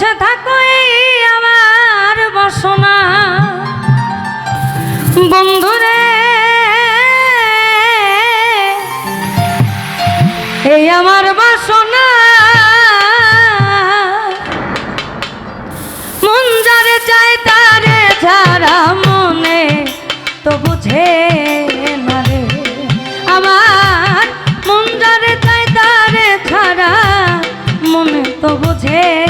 বলছে থাকো আমার বাসনা। বন্ধুরে, এই আমার বাসনা। মন যারে চাই তারে ছাড়া মনে তো বুঝে না আমার মন যারে চায় তারে ছাড়া মনে তো বুঝে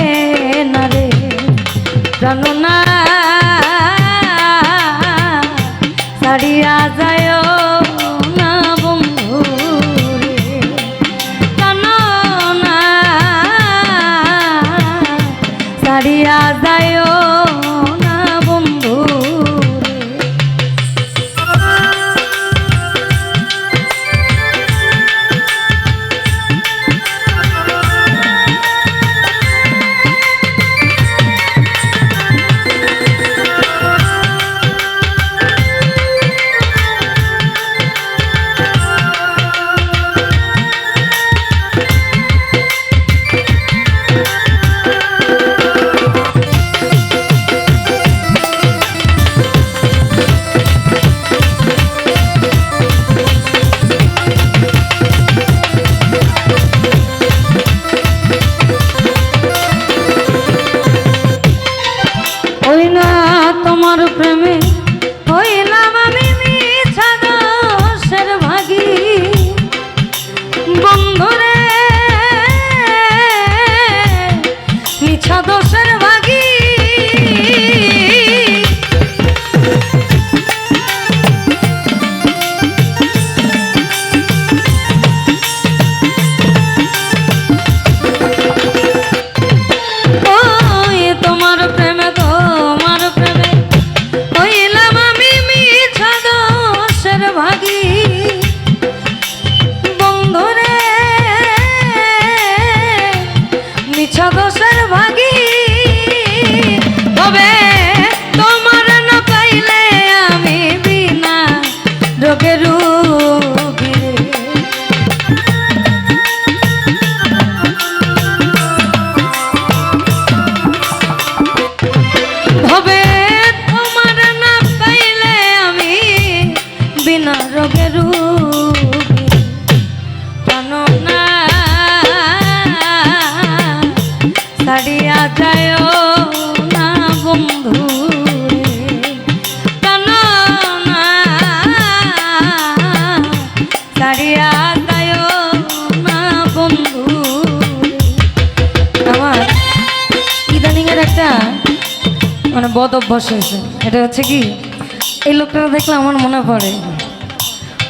ছাড়িয়া যায় না বদ অভ্যাস হয়েছে। এটা হচ্ছে কি? এই লোকটা দেখলে আমার মনে পড়ে।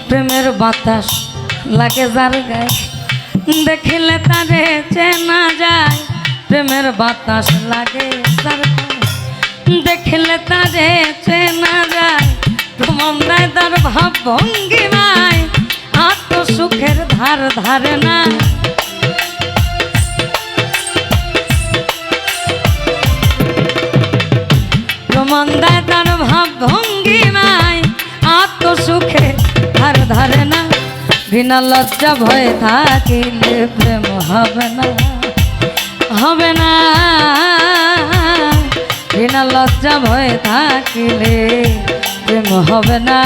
প্রেমের বাতাস লাগে যার গায়ে। দেখিলে তারে চেনা যায়, প্রেমের বাতাস লাগে যার দেখিলে তারে চেনা যায়, তোমার তার ভাব ভঙ্গি ভঙ্গিমায় আত্ম সুখের ধার ধারে না ভাব ভঙ্গিমায় আত্মসুখে ধার ধারে না। বিনা লজ্জা ভয়ে থাকিলে প্রেম হবে না হবে না। বিনা লজ্জা ভয়ে থাকিলে প্রেম হবে না।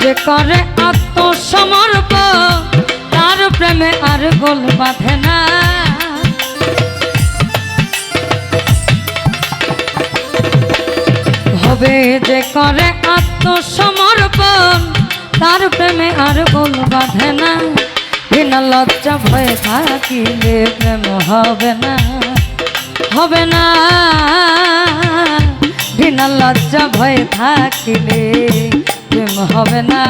যে করে আত্মসমর্প তার প্রেমে আর গোল বাঁধে না। হবে যে করে আত্মসমর্পণ, তার প্রেমে আর গোল বাঁধে না। বিনা লজ্জা ভয়ে থাকিলে প্রেম হবে না। হবে না। বিনা লজ্জা ভয়ে থাকিলে প্রেম হবে না।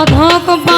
সাধক বাউলাম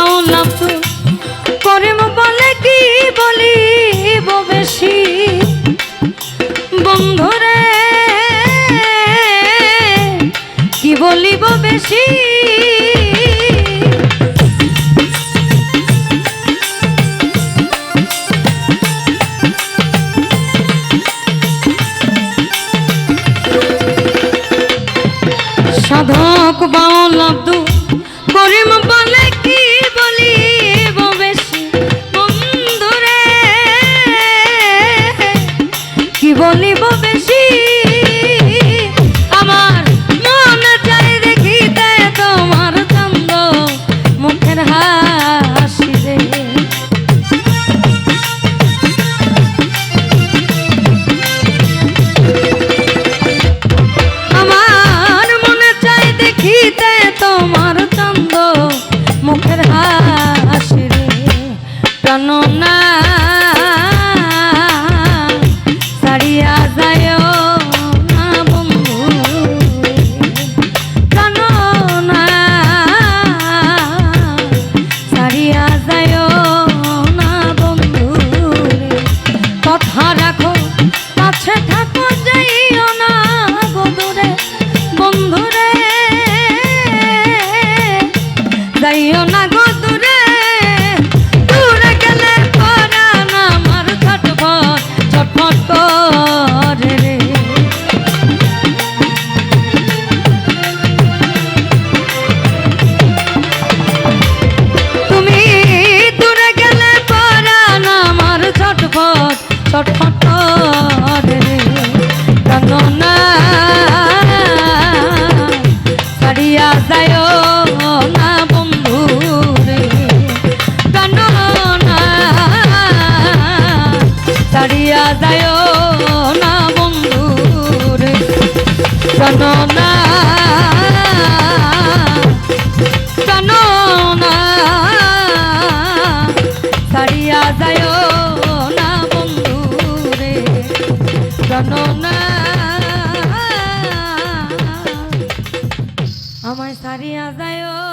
সারিয়া যায়